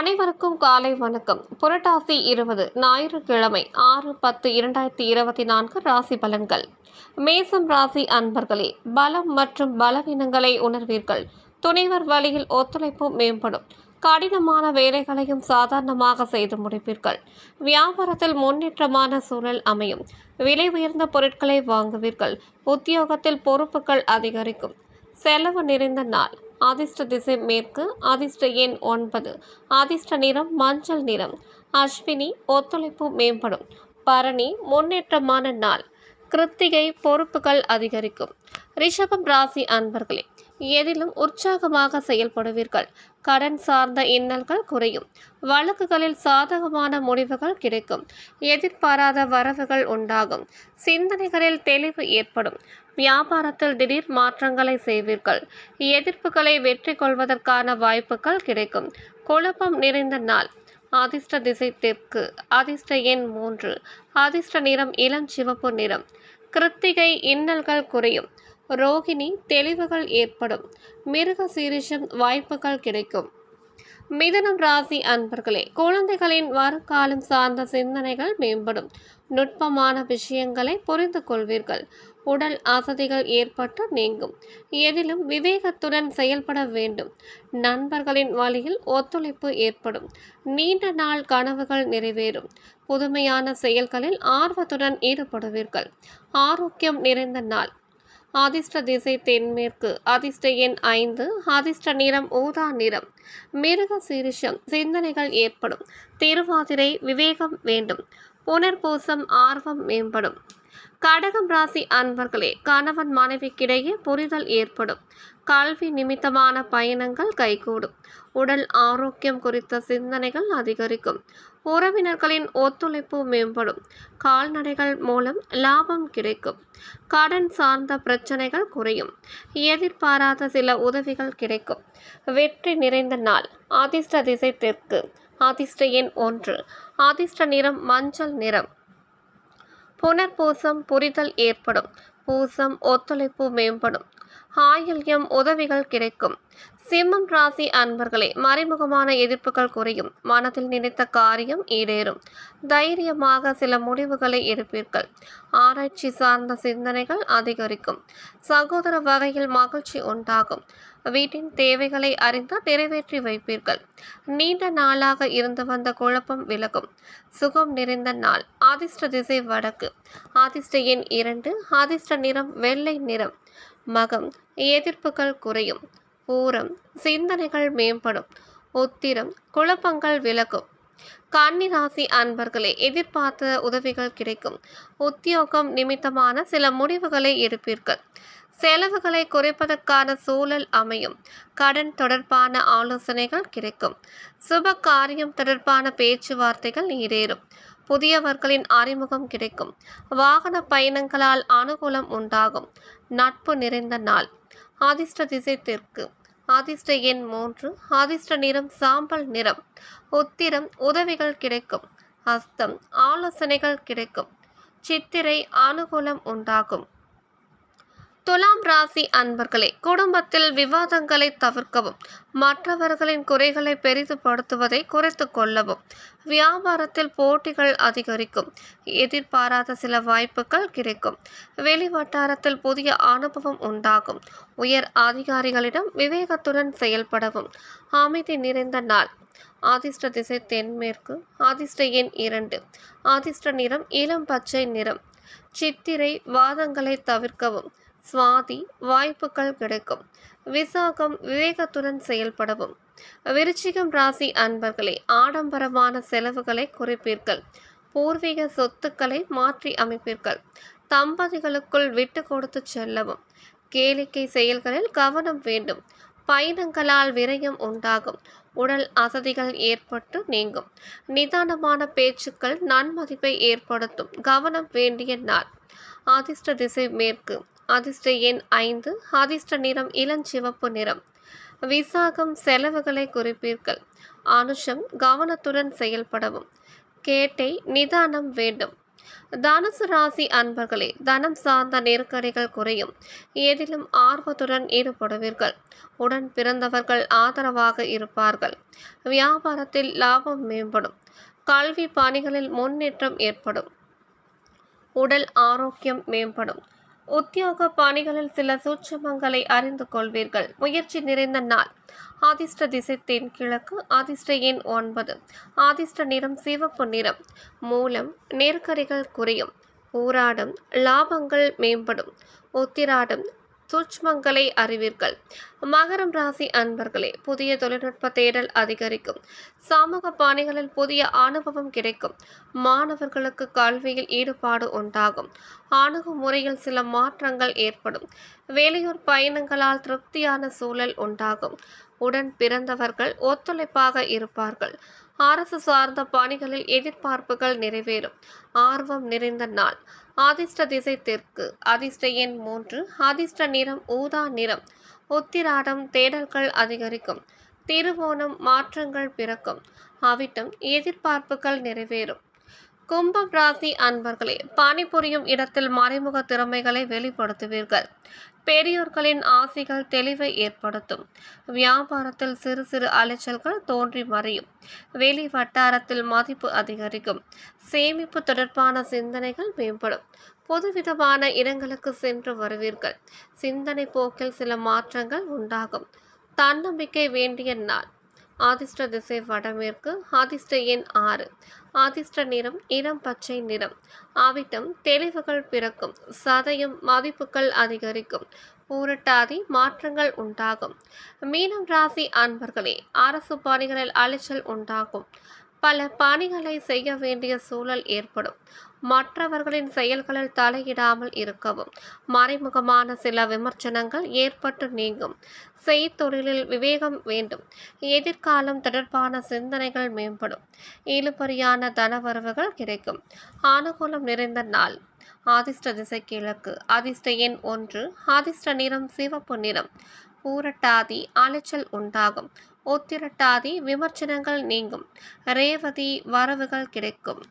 அனைவருக்கும் காலை வணக்கம். புரட்டாசி இருபது ஞாயிற்றுக்கிழமை ஆறு பத்து இரண்டாயிரத்தி இருபத்தி நான்கு ராசி பலன்கள். மேசம் ராசி அன்பர்களே பலம் மற்றும் பலவீனங்களை உணர்வீர்கள். துணைவர் வழியில் ஒத்துழைப்பு மேம்படும். கடினமான வேலைகளையும் சாதாரணமாக செய்து முடிப்பீர்கள். வியாபாரத்தில் முன்னேற்றமான சூழல் அமையும். விலை உயர்ந்த பொருட்களை வாங்குவீர்கள். உத்தியோகத்தில் பொறுப்புகள் அதிகரிக்கும். செலவு நிறைந்த நாள். அதிர்ஷ்ட திசை மேற்கு அதிர்ஷ்ட எண் ஒன்பது. அதிர்ஷ்ட நிறம் மஞ்சள் நிறம். அஸ்வினி ஒத்துழைப்பு மேம்படும். பரணி முன்னேற்றமான நாள். கிருத்திகை பொறுப்புகள் அதிகரிக்கும். ரிஷபம் ராசி அன்பர்களே எதிலும் உற்சாகமாக செயல்படுவீர்கள். கடன் சார்ந்த இன்னல்கள் குறையும். வழக்குகளில் சாதகமான முடிவுகள் கிடைக்கும். எதிர்பாராத வரவுகள் உண்டாகும். சிந்தனைகளில் தெளிவு ஏற்படும். வியாபாரத்தில் திடீர் மாற்றங்களை செய்வீர்கள். எதிர்ப்புகளை வெற்றி கொள்வதற்கான வாய்ப்புகள் கிடைக்கும். குழப்பம் நிறைந்த நாள். அதிர்ஷ்ட திசை தெற்கு. அதிர்ஷ்ட எண் மூன்று. அதிர்ஷ்ட நிறம் இளம் சிவப்பு நிறம். கிருத்திகை இன்னல்கள் குறையும். ரோகிணி தெளிவுகள் ஏற்படும். மிருக சீரிஷம் வாய்ப்புகள் கிடைக்கும். மிதனம் ராசி அன்பர்களே குழந்தைகளின் வருங்காலம் சார்ந்த சிந்தனைகள் மேம்படும். நுட்பமான விஷயங்களை புரிந்து கொள்வீர்கள். உடல் அசதிகள் ஏற்பட்டு நீங்கும். எதிலும் விவேகத்துடன் செயல்பட வேண்டும். நண்பர்களின் வழியில் ஒத்துழைப்பு ஏற்படும். நீண்ட நாள் கனவுகள் நிறைவேறும். புதுமையான செயல்களில் ஆர்வத்துடன் ஈடுபடுவீர்கள். ஆரோக்கியம் நிறைந்த நாள். அதிர்ஷ்ட திசை தென்மேற்கு. அதிர்ஷ்ட எண் ஐந்து. அதிர்ஷ்ட நிறம் ஊதா நிறம். மிருக சீரிஷம். சிந்தனைகள் ஏற்படும். திருவாதிரை விவேகம் வேண்டும். புனர்பூசம் ஆர்வம் மேம்படும். கடகம் ராசி அன்பர்களே கணவன் மனைவிக்கிடையே புரிதல் ஏற்படும். கல்வி நிமித்தமான பயணங்கள் கைகூடும். உடல் ஆரோக்கியம் குறித்த சிந்தனைகள் அதிகரிக்கும். உறவினர்களின் ஒத்துழைப்பு மேம்படும். கால்நடைகள் மூலம் லாபம் கிடைக்கும். கடன் சார்ந்த பிரச்சனைகள் குறையும். எதிர்பாராத சில உதவிகள் கிடைக்கும். வெற்றி நிறைந்த நாள். அதிர்ஷ்ட திசை தெற்கு. அதிர்ஷ்ட எண் ஒன்று. அதிர்ஷ்ட நிறம் மஞ்சள் நிறம். புனர்பூசம் புரிதல் ஏற்படும். பூசம் ஒத்துழைப்பு மேம்படும். ஆயில்யம் உதவிகள் கிடைக்கும். சிம்மம் ராசி அன்பர்களே மறைமுகமான எதிர்ப்புகள் குறையும். மனதில் நினைத்த காரியம் ஈடேறும். தைரியமாக சில முடிவுகளை எடுப்பீர்கள். ஆராய்ச்சி சார்ந்த சிந்தனைகள் அதிகரிக்கும். சகோதர வகையில் மகிழ்ச்சி உண்டாகும். வீட்டின் தேவைகளை அறிந்து நிறைவேற்றி வைப்பீர்கள். நீண்ட நாளாக இருந்து வந்த குழப்பம் விலகும். சுகம் நிறைந்த நாள். ஆதிஷ்ட திசை வடக்கு. ஆதிஷ்ட எண் இரண்டு. ஆதிஷ்ட நிறம் வெள்ளை நிறம். மகம். எதிர்ப்புகள் குறையும். பூரம். சிந்தனைகள் மேம்படும். உத்திரம். குழப்பங்கள் விலகும். கன்னிராசி அன்பர்களே எதிர்பார்த்த உதவிகள் கிடைக்கும். உத்தியோகம் நிமித்தமான சில முடிவுகளை எடுப்பீர்கள். செலவுகளை குறைப்பதற்கான சூழல் அமையும். கடன் தொடர்பான ஆலோசனைகள் கிடைக்கும். சுப காரியம் தொடர்பான பேச்சுவார்த்தைகள் ஈடேறும் புதியவர்களின் அறிமுகம் கிடைக்கும். வாகன பயணங்களால் அனுகூலம் உண்டாகும். நட்பு நிறைந்த நாள். அதிர்ஷ்ட திசை தெற்கு. அதிர்ஷ்ட எண் மூன்று. அதிர்ஷ்ட நிறம் சாம்பல் நிறம். உத்திரம் உதவிகள் கிடைக்கும். ஹஸ்தம் ஆலோசனைகள் கிடைக்கும். சித்திரை அனுகூலம் உண்டாகும். துலாம் ராசி அன்பர்களே குடும்பத்தில் விவாதங்களை தவிர்க்கவும் மற்றவர்களின் குறைகளை பெரிதுபடுத்துவதை குறைத்து கொள்ளவும் வியாபாரத்தில் போட்டிகள் அதிகரிக்கும் எதிர்பாராத சில வாய்ப்புகள் கிடைக்கும் வெளி வட்டாரத்தில் புதிய அனுபவம் உண்டாகும் உயர் அதிகாரிகளிடம் விவேகத்துடன் செயல்படவும் அமைதி நிறைந்த நாள் அதிர்ஷ்ட திசை தென்மேற்கு அதிர்ஷ்ட எண் இரண்டு அதிர்ஷ்ட நிறம் இளம் பச்சை நிறம் சித்திரை வாதங்களை தவிர்க்கவும் சுவாதி வாய்ப்புகள் கிடைக்கும். விசாகம் விவேகத்துடன் செயல்படவும். விருச்சிகம் ராசி அன்பர்களே ஆடம்பரமான செலவுகளை குறைப்பீர்கள். பூர்வீக சொத்துக்களை மாற்றி அமைப்பீர்கள். தம்பதிகளுக்குள் விட்டு கொடுத்து செல்லவும். கேளிக்கை செயல்களில் கவனம் வேண்டும். பயணங்களால் விரயம் உண்டாகும். உடல் அசதிகள் ஏற்பட்டு நீங்கும். நிதானமான பேச்சுக்கள் நன்மதிப்பை ஏற்படுத்தும். கவனம் வேண்டிய நாள். அதிர்ஷ்ட திசை மேற்கு. அதிர்ஷ்ட எண் ஐந்து அதிர்ஷ்ட நிறம் இளஞ்சிவப்பு நிறம். விசாகம் செலவுகளை குறிப்பீர்கள். அனுஷம் கவனத்துடன் செயல்படவும். கேட்டை நிதானம் வேண்டும். தனுசு ராசி அன்பர்களே தனம் சார்ந்த நெருக்கடிகள் குறையும். எதிலும் ஆர்வத்துடன் ஈடுபடுவீர்கள். உடன் பிறந்தவர்கள் ஆதரவாக இருப்பார்கள். வியாபாரத்தில் லாபம் மேம்படும். கல்வி பணிகளில் முன்னேற்றம் ஏற்படும். உடல் ஆரோக்கியம் மேம்படும். உத்தியோக பணிகளில் சில சூட்சமங்களை அறிந்து கொள்வீர்கள். முயற்சி நிறைந்த நாள். ஆதிஷ்ட திசை தென்கிழக்கு ஆதிஷ்ட எண் ஒன்பது. ஆதிஷ்ட நிறம் சிவப்பு நிறம். மூலம் நெருக்கடிகள் குறையும். ஊராடும் லாபங்கள் மேம்படும். உத்திராடம் சூட்ச்மங்களை அறிவீர்கள். மகரம் ராசி அன்பர்களே புதிய தொழில்நுட்ப தேடல் அதிகரிக்கும். சமூக பாணிகளில் புதிய அனுபவம் கிடைக்கும். மாணவர்களுக்கு கல்வியில் ஈடுபாடு உண்டாகும். அணுகுமுறையில் சில மாற்றங்கள் ஏற்படும். வெளியூர் பயணங்களால் திருப்தியான சூழல் உண்டாகும். உடன் பிறந்தவர்கள் ஒத்துழைப்பாக இருப்பார்கள். அரசு சார்ந்த பணிகளில் எதிர்பார்ப்புகள் நிறைவேறும். ஆர்வம் நிறைந்த நாள். அதிர்ஷ்ட திசை தெற்கு. அதிர்ஷ்ட எண் மூன்று. அதிர்ஷ்ட நிறம் ஊதா நிறம். உத்திராடம் தேடல்கள் அதிகரிக்கும். திருவோணம் மாற்றங்கள் பிறக்கும். அவிட்டம் எதிர்பார்ப்புகள் நிறைவேறும். கும்பம் ராசி அன்பர்களே பணிபுரியும் இடத்தில் மறைமுக திறமைகளை வெளிப்படுத்துவீர்கள். பெரியோர்களின் ஆசைகள் தெளிவை ஏற்படுத்தும். வியாபாரத்தில் சிறு சிறு அலைச்சல்கள் தோன்றி மறையும். வெளி வட்டாரத்தில் மதிப்பு அதிகரிக்கும். சேமிப்பு தொடர்பான சிந்தனைகள் மேம்படும். பொதுவிதமான இடங்களுக்கு சென்று வருவீர்கள். சிந்தனை போக்கில் சில மாற்றங்கள் உண்டாகும். தன்னம்பிக்கை வேண்டிய நாள். ஆதிஷ்ட திசை வடமேற்கு ஆதிஷ்ட எண் ஆறு. ஆதிஷ்ட நிறம் இளம் பச்சை நிறம். ஆவிட்டம் தெளிவுகள் பிறக்கும். சதயம் மதிப்புகள் அதிகரிக்கும். பூரட்டாதி மாற்றங்கள் உண்டாகும். மீனம் ராசி அன்பர்களே அரசு பணிகளில் அலைச்சல் உண்டாகும். பல பணிகளை செய்ய வேண்டிய சூழல் ஏற்படும். மற்றவர்களின் செயல்களில் தலையிடாமல் இருக்கவும் மறைமுகமான சில விமர்சனங்கள் ஏற்பட்டு நீங்கும். செய்தொழிலில் விவேகம் வேண்டும். எதிர்காலம் தொடர்பான சிந்தனைகள் மேம்படும். இழுபறியான தனவரவுகள் கிடைக்கும். அனுகூலம் நிறைந்த நாள். ஆதிஷ்ட திசை கிழக்கு. அதிர்ஷ்ட எண் ஒன்று. ஆதிஷ்ட நிறம் சிவப்பு நிறம். பூரட்டாதி அலைச்சல் உண்டாகும். உத்திரட்டாதி விமர்சனங்கள் நீங்கும். ரேவதி வரவுகள் கிடைக்கும்.